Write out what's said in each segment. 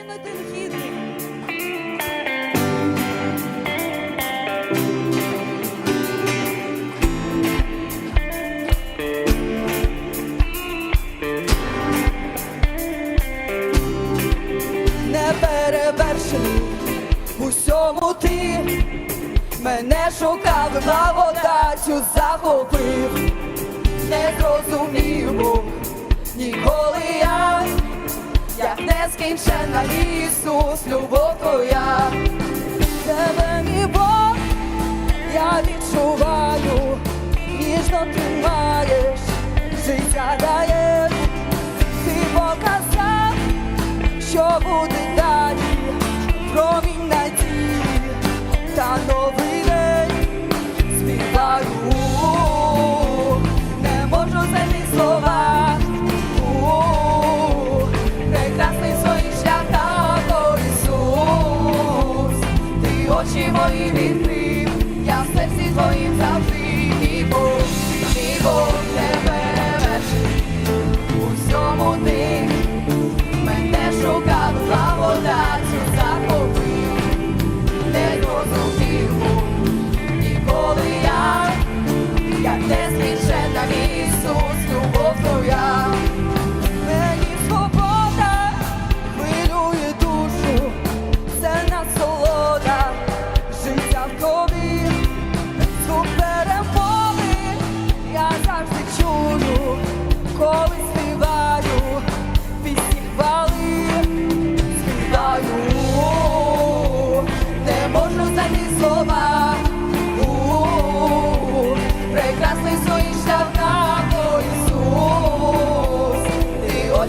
кинути вхідник. Не перевершений усьому ти мене шукав, на вода захопив, не зрозумів. нескінчена Ісус, любов твоя, тебе мій Бог, я відчуваю, ніжно ти маєш, життя даєш, ти показав, що буде. 我喜欢依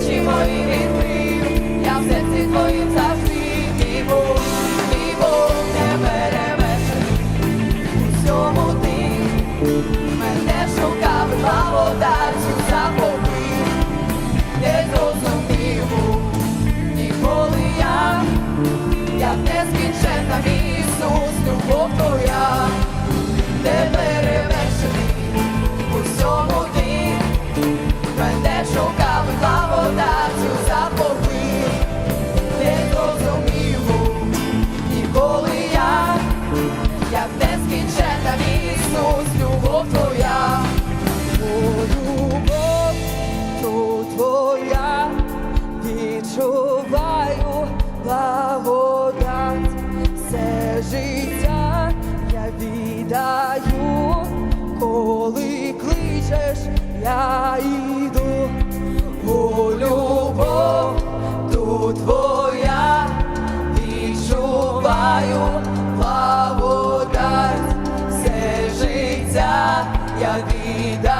очі мої відкрив, я в серці твоїм завжди мій Бог, мій Бог не перевершив. Усьому ya vida.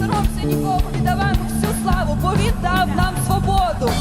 соромся нікому, віддаваємо всю славу, бо він нам свободу.